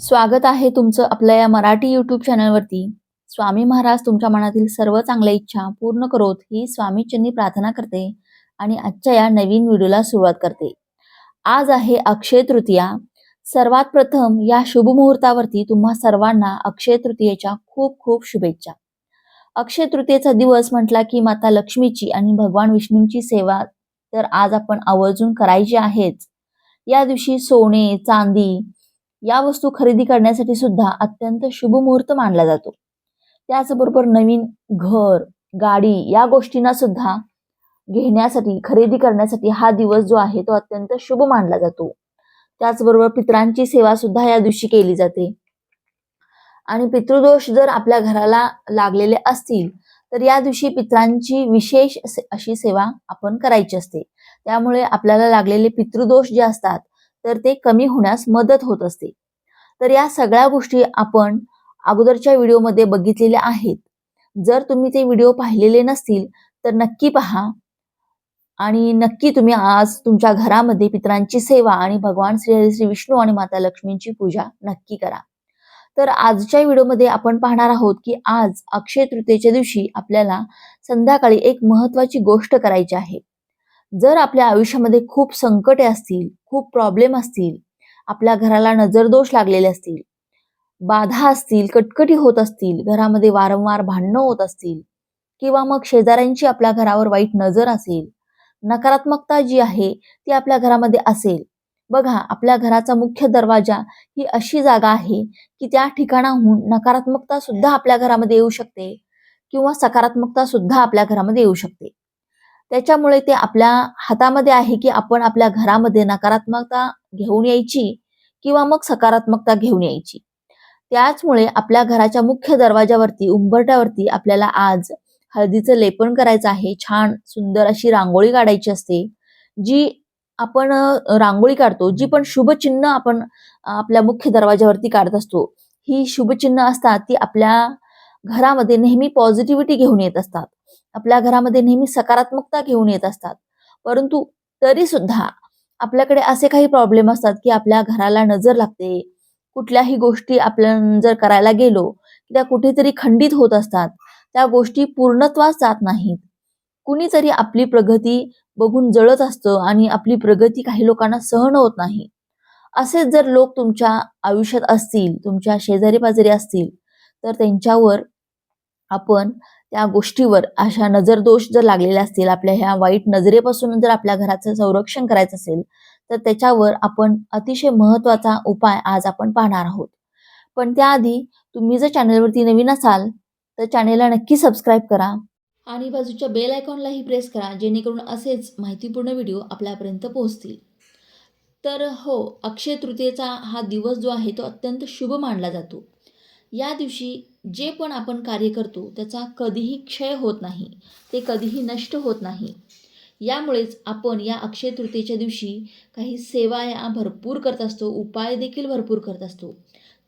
स्वागत आहे तुमचं आपल्या या मराठी यूट्यूब चॅनलवरती स्वामी महाराज तुमच्या मनातील सर्व चांगल्या इच्छा पूर्ण करोत ही स्वामीचरणी प्रार्थना करते आणि आजच्या या नवीन व्हिडिओला सुरुवात करते. आज आहे अक्षय तृतीया. सर्वात प्रथम या शुभ मुहूर्तावरती तुम्हा सर्वांना अक्षय तृतीयेच्या खूप खूप शुभेच्छा. अक्षय तृतीयेचा दिवस म्हटला की माता लक्ष्मीची आणि भगवान विष्णूंची सेवा तर आज आपण आवर्जून करायची आहेच. या दिवशी सोने चांदी या वस्तू खरेदी करण्यासाठी सुद्धा अत्यंत शुभ मुहूर्त मानला जातो. त्याचबरोबर नवीन घर गाडी या गोष्टींना सुद्धा घेण्यासाठी खरेदी करण्यासाठी हा दिवस जो आहे तो अत्यंत शुभ मानला जातो. त्याचबरोबर पितरांची सेवा सुद्धा या दिवशी केली जाते. आणि पितृदोष जर आपल्या घराला लागलेले असतील तर या दिवशी पितरांची विशेष अशी सेवा आपण करायची असते. त्यामुळे आपल्याला लागलेले पितृदोष जे असतात तर ते कमी होण्यास मदत होत असते. तर या सगळ्या गोष्टी आपण अगोदरच्या व्हिडिओमध्ये बघितलेल्या आहेत. जर तुम्ही ते व्हिडिओ पाहिलेले नसतील तर नक्की पहा. आणि नक्की तुम्ही आज तुमच्या घरामध्ये पितरांची सेवा आणि भगवान श्री श्री विष्णू आणि माता लक्ष्मींची पूजा नक्की करा. तर आजच्या व्हिडिओमध्ये आपण पाहणार आहोत की आज अक्षय तृतीयेच्या दिवशी आपल्याला संध्याकाळी एक महत्वाची गोष्ट करायची आहे. जर आपल्या आयुष्यामध्ये खूप संकटे असतील खूप प्रॉब्लेम असतील आपल्या घराला नजरदोष लागलेले असतील बाधा असतील कटकटी होत असतील घरामध्ये वारंवार भांडणं होत असतील किंवा मग शेजाऱ्यांची आपल्या घरावर वाईट नजर असेल नकारात्मकता जी आहे ती आपल्या घरामध्ये असेल. बघा आपल्या घराचा मुख्य दरवाजा ही अशी जागा आहे की त्या ठिकाणाहून नकारात्मकता सुद्धा आपल्या घरामध्ये येऊ शकते किंवा सकारात्मकता सुद्धा आपल्या घरामध्ये येऊ शकते. त्याच्यामुळे ते आपल्या हातामध्ये आहे की आपण आपल्या घरामध्ये नकारात्मकता घेऊन यायची किंवा मग सकारात्मकता घेऊन यायची. त्याचमुळे आपल्या घराच्या मुख्य दरवाजावरती उंबरट्यावरती आपल्याला आज हळदीचं लेपन करायचं आहे. छान सुंदर अशी रांगोळी काढायची असते जी आपण रांगोळी काढतो जी पण शुभचिन्ह आपण आपल्या मुख्य दरवाजावरती काढत असतो ही शुभचिन्ह असतात ती आपल्या घरामध्ये नेहमी पॉझिटिव्हिटी घेऊन येत असतात. आपल्या घरामध्ये नेहमी सकारात्मकता घेऊन येत असतात. परंतु तरी सुद्धा आपल्याकडे असे काही प्रॉब्लेम असतात की आपल्या घराला नजर लागते. कुठल्याही गोष्टी आपण जर करायला गेलो त्या कुठेतरी खंडित होत असतात. त्या गोष्टी पूर्णत्वास जात नाहीत. कुणीतरी आपली प्रगती बघून जळत असतं आणि आपली प्रगती काही लोकांना सहन होत नाही. असेच जर लोक तुमच्या आयुष्यात असतील तुमच्या शेजारी पाजारी असतील तर त्यांच्यावर आपण त्या गोष्टीवर अशा नजरदोष जर लागलेले असतील आपल्या ह्या वाईट नजरेपासून जर आपल्या घराचं संरक्षण करायचं असेल तर त्याच्यावर आपण अतिशय महत्त्वाचा उपाय आज आपण पाहणार आहोत. पण त्याआधी तुम्ही जर चॅनलवरती नवीन असाल तर चॅनेलला नक्की सबस्क्राईब करा आणि बाजूच्या बेल आयकॉनलाही प्रेस करा जेणेकरून असेच माहितीपूर्ण व्हिडिओ आपल्यापर्यंत पोहोचतील. तर हो अक्षय तृतीयेचा हा दिवस जो आहे तो अत्यंत शुभ मानला जातो. या दिवशी जे पण आपण कार्य करतो त्याचा कधीही क्षय होत नाही ते कधीही नष्ट होत नाही. यामुळेच आपण या अक्षय तृतीयेच्या दिवशी काही सेवा या भरपूर करत असतो उपाय देखील भरपूर करत असतो.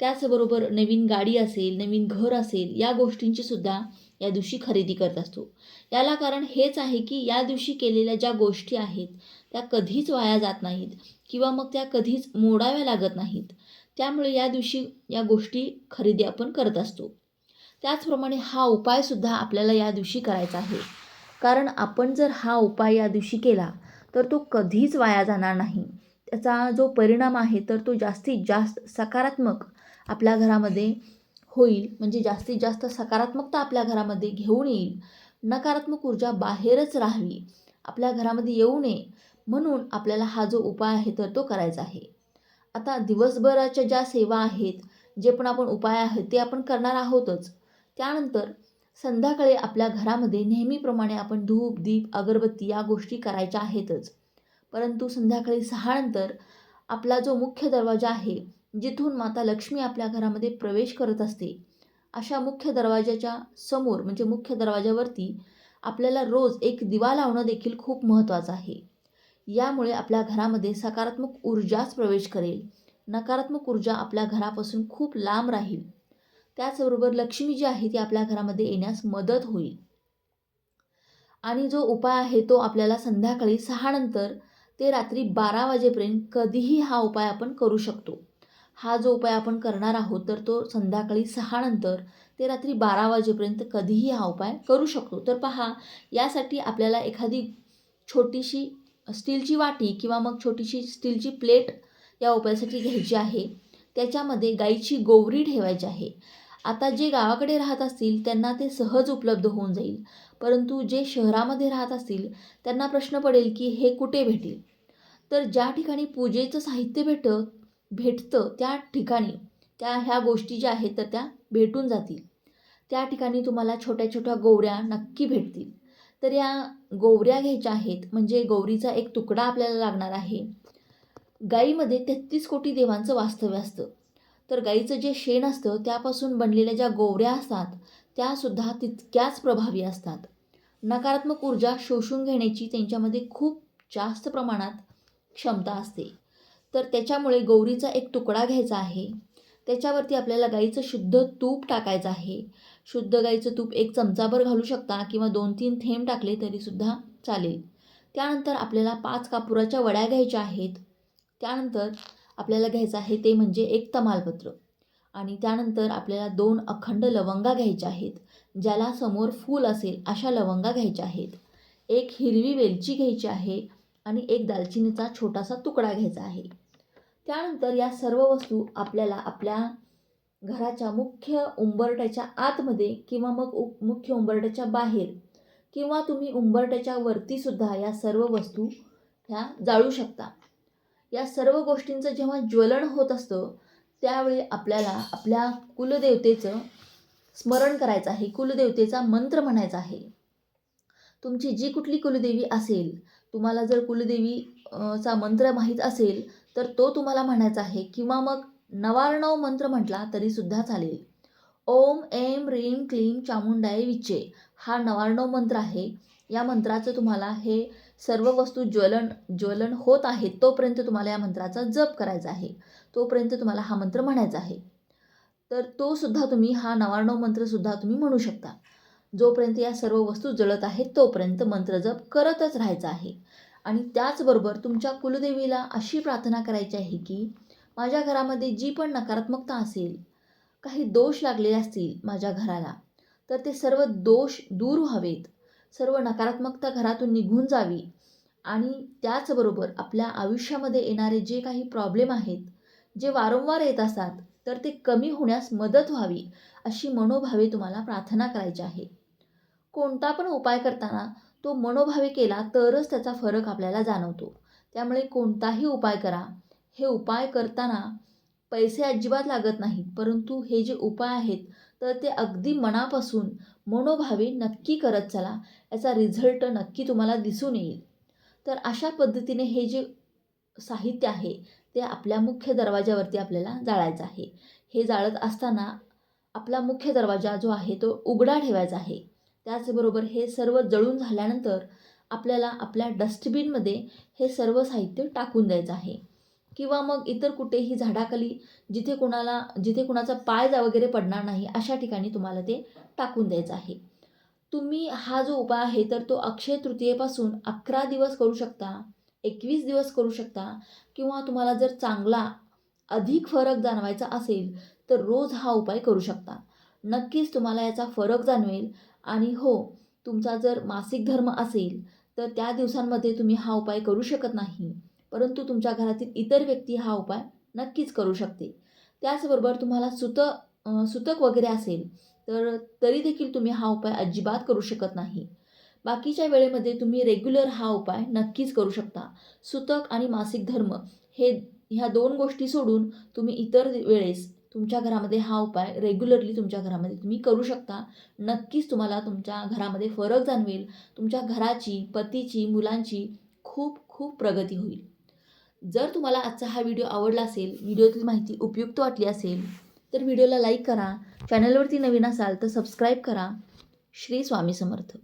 त्याचबरोबर नवीन गाडी असेल नवीन घर असेल या गोष्टींची सुद्धा या दिवशी खरेदी करत असतो. याला कारण हेच आहे की या दिवशी केलेल्या ज्या गोष्टी आहेत त्या कधीच वाया जात नाहीत किंवा मग त्या कधीच मोडाव्या लागत नाहीत. त्यामुळे या दिवशी या गोष्टी खरेदी आपण करत असतो. त्याचप्रमाणे हा उपायसुद्धा आपल्याला या दिवशी करायचा आहे. कारण आपण जर हा उपाय या दिवशी केला तर तो कधीच वाया जाणार नाही. त्याचा जो परिणाम आहे तर तो जास्तीत जास्त सकारात्मक आपल्या घरामध्ये होईल. म्हणजे जास्तीत जास्त सकारात्मकता आपल्या घरामध्ये घेऊन येईल. नकारात्मक ऊर्जा बाहेरच राहावी. आपल्या घरामध्ये येऊ नये. म्हणून आपल्याला हा जो उपाय आहे तर तो करायचा आहे. आता दिवसभराच्या ज्या सेवा आहेत जे पण आपण उपाय आहेत ते आपण करणार आहोतच. त्यानंतर संध्याकाळी आपल्या घरामध्ये नेहमीप्रमाणे आपण धूप दीप अगरबत्ती या गोष्टी करायच्या आहेतच. परंतु संध्याकाळी सहानंतर आपला जो मुख्य दरवाजा आहे जिथून माता लक्ष्मी आपल्या घरामध्ये प्रवेश करत असते अशा मुख्य दरवाजाच्या समोर म्हणजे मुख्य दरवाजावरती आपल्याला रोज एक दिवा लावणं देखील खूप महत्त्वाचं आहे. यामुळे आपल्या घरामध्ये सकारात्मक ऊर्जाच प्रवेश करेल. नकारात्मक ऊर्जा आपल्या घरापासून खूप लांब राहील. त्याचबरोबर लक्ष्मी जी आहे ती आपल्या घरामध्ये येण्यास मदत होईल. आणि जो उपाय आहे तो आपल्याला संध्याकाळी सहा नंतर ते रात्री बारा वाजेपर्यंत कधीही हा उपाय आपण करू शकतो. हा जो उपाय आपण करणार आहोत तर तो संध्याकाळी सहा नंतर ते रात्री बारा वाजेपर्यंत कधीही हा उपाय करू शकतो. तर पहा यासाठी आपल्याला एखादी छोटीशी स्टीलची वाटी किंवा मग छोटीशी स्टीलची प्लेट या उपायासाठी घ्यायची आहे. त्याच्यामध्ये गाईची गोवरी ठेवायची आहे. आता जे गावाकडे राहत असतील त्यांना ते सहज उपलब्ध होऊन जाईल. परंतु जे शहरामध्ये राहत असतील त्यांना प्रश्न पडेल की हे कुठे भेटेल? तर ज्या ठिकाणी पूजेचं साहित्य भेटत भेटतं त्या ठिकाणी. त्या ह्या गोष्टी ज्या आहेत तर त्या भेटून जातील. त्या ठिकाणी तुम्हाला छोट्या छोट्या गोवऱ्या नक्की भेटतील. तर या गोवऱ्या घ्यायच्या आहेत म्हणजे गौरीचा एक तुकडा आपल्याला लागणार आहे. गाईमध्ये तेहतीस कोटी देवांचं वास्तव्य असतं. तर गाईचं जे शेण असतं त्यापासून बनलेल्या ज्या गोवऱ्या असतात त्यासुद्धा तितक्याच प्रभावी असतात. नकारात्मक ऊर्जा शोषून घेण्याची त्यांच्यामध्ये खूप जास्त प्रमाणात क्षमता असते. तर त्याच्यामुळे गौरीचा एक तुकडा घ्यायचा आहे. त्याच्यावरती आपल्याला गाईचं शुद्ध तूप टाकायचं आहे. शुद्ध गाईचं तूप एक चमचाभर घालू शकता किंवा दोन तीन थेंब टाकले तरीसुद्धा चालेल. त्यानंतर आपल्याला पाच कापुराच्या वड्या घ्यायच्या आहेत. त्यानंतर आपल्याला घ्यायचं आहे ते म्हणजे एक तमालपत्र. आणि त्यानंतर आपल्याला दोन अखंड लवंगा घ्यायच्या आहेत ज्याला समोर फूल असेल अशा लवंगा घ्यायच्या आहेत. एक हिरवी वेलची घ्यायची आहे आणि एक दालचिनीचा छोटासा तुकडा घ्यायचा आहे. त्यानंतर या सर्व वस्तू आपल्याला आपल्या घराच्या मुख्य उंबरट्याच्या आतमध्ये किंवा मग उ मुख्य उंबरट्याच्या बाहेर किंवा तुम्ही उंबरट्याच्या वरतीसुद्धा या सर्व वस्तू ह्या जाळू शकता. या सर्व गोष्टींचं जेव्हा ज्वलन होत असतं त्यावेळी आपल्याला आपल्या कुलदेवतेचं स्मरण करायचं आहे. कुलदेवतेचा मंत्र म्हणायचा आहे. तुमची जी कुठली कुलदेवी असेल तुम्हाला जर कुलदेवी चा मंत्र माहीत असेल तर तो तुम्हाला म्हणायचा आहे. किंवा मग नवार्णव मंत्र म्हटला तरीसुद्धा चालेल. ओम एम रीम क्लीम चामुंडाय विचे हा नवार्णव मंत्र आहे. या मंत्राचं तुम्हाला हे सर्व वस्तू ज्वलन ज्वलन होत आहेत तोपर्यंत तुम्हाला या मंत्राचा जप करायचा आहे. तोपर्यंत तुम्हाला हा मंत्र म्हणायचा आहे. तर तो सुद्धा तुम्ही हा नवार्णव मंत्रसुद्धा तुम्ही म्हणू शकता. जोपर्यंत या सर्व वस्तू जळत आहेत तोपर्यंत मंत्र जप करतच राहायचा आहे. आणि त्याचबरोबर तुमच्या कुलदेवीला अशी प्रार्थना करायची आहे की माझ्या घरामध्ये जी पण नकारात्मकता असेल काही दोष लागलेले असतील माझ्या घराला तर ते सर्व दोष दूर व्हावेत. सर्व नकारात्मकता घरातून निघून जावी. आणि त्याचबरोबर आपल्या आयुष्यामध्ये येणारे जे काही प्रॉब्लेम आहेत जे वारंवार येत असतात तर ते कमी होण्यास मदत व्हावी अशी मनोभावे तुम्हाला प्रार्थना करायची आहे. कोणता पण उपाय करताना तो मनोभावे केला तरच त्याचा फरक आपल्याला जाणवतो. त्यामुळे कोणताही उपाय करा. हे उपाय करताना पैसे अजिबात लागत नाहीत परंतु हे जे उपाय आहेत तर ते अगदी मनापासून मनोभावे नक्की करत चला. याचा रिझल्ट नक्की तुम्हाला दिसून येईल. तर अशा पद्धतीने हे जे साहित्य आहे ते आपल्या मुख्य दरवाजावरती आपल्याला जाळायचं आहे. हे जाळत असताना आपला मुख्य दरवाजा जो आहे तो उघडा ठेवायचा आहे. त्याचबरोबर हे सर्व जळून झाल्यानंतर आपल्याला आपल्या डस्टबिनमध्ये हे सर्व साहित्य टाकून द्यायचं आहे. किंवा मग इतर कुठेही झाडाखाली जिथे कोणाला जिथे कुणाचा पाय जा वगैरे पडणार नाही अशा ठिकाणी तुम्हाला ते टाकून द्यायचं आहे. तुम्ही हा जो उपाय आहे तर तो अक्षय तृतीयेपासून अकरा दिवस करू शकता एकवीस दिवस करू शकता किंवा तुम्हाला जर चांगला अधिक फरक जाणवायचा असेल तर रोज हा उपाय करू शकता. नक्कीच तुम्हाला याचा फरक जाणवेल आणि हो तुमचा जर मासिक धर्म असेल तर त्या दिवसांमध्ये तुम्ही हा उपाय करू शकत नाही. परंतु तुमच्या घरातील इतर व्यक्ती हा उपाय नक्कीच करू शकते. त्याचबरोबर तुम्हाला सुत सुतक वगैरे असेल तर तरी देखील तुम्ही हा उपाय अजिबात करू शकत नाही. बाकीच्या वेळेमध्ये तुम्ही रेग्युलर हा उपाय नक्कीच करू शकता. सुतक आणि मासिक धर्म हे ह्या दोन गोष्टी सोडून तुम्ही इतर वेळेस तुमच्या घरामध्ये हा उपाय रेग्युलरली तुमच्या घरामध्ये तुम्ही करू शकता. नक्कीच तुम्हाला तुमच्या घरामध्ये फरक जाणवेल. तुमच्या घराची पतीची मुलांची खूप खूप प्रगती होईल. जर तुम्हाला आजचा हा व्हिडिओ आवडला असेल व्हिडिओतील माहिती उपयुक्त वाटली असेल तर व्हिडिओला लाईक करा चॅनलवरती नवीन असाल तर सबस्क्राईब करा. श्री स्वामी समर्थ.